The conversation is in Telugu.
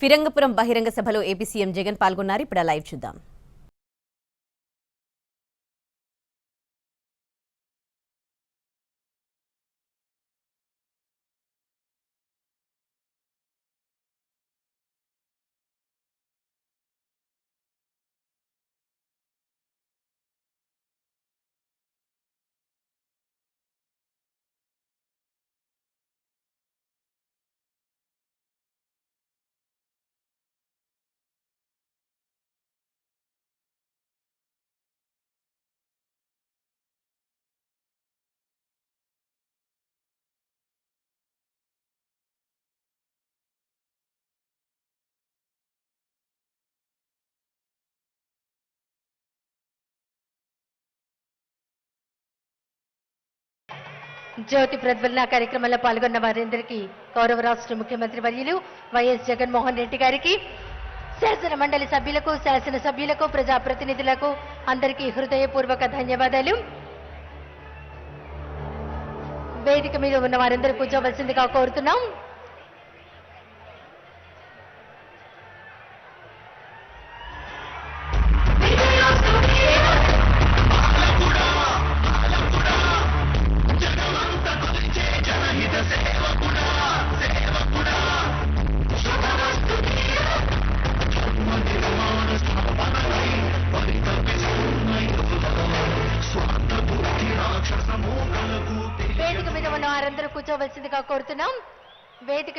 ఫిరంగపురం బహిరంగ సభలో ఏపీ సీఎం జగన్ పాల్గొన్నారు. ఇప్పుడు లైవ్ చూద్దాం. జ్యోతి ప్రజ్వలన కార్యక్రమంలో పాల్గొన్న వారందరికీ గౌరవ రాష్ట్ర ముఖ్యమంత్రి వర్యులు వైఎస్ జగన్మోహన్ రెడ్డి గారికి శాసన మండలి సభ్యులకు శాసన సభ్యులకు ప్రజాప్రతినిధులకు అందరికీ హృదయపూర్వక ధన్యవాదాలు. వేదిక మీద ఉన్న వారందరూ కూర్చోవలసిందిగా కోరుతున్నాం. వారందరూ కూర్చోవలసిందిగా కోరుతున్నాం. వేదిక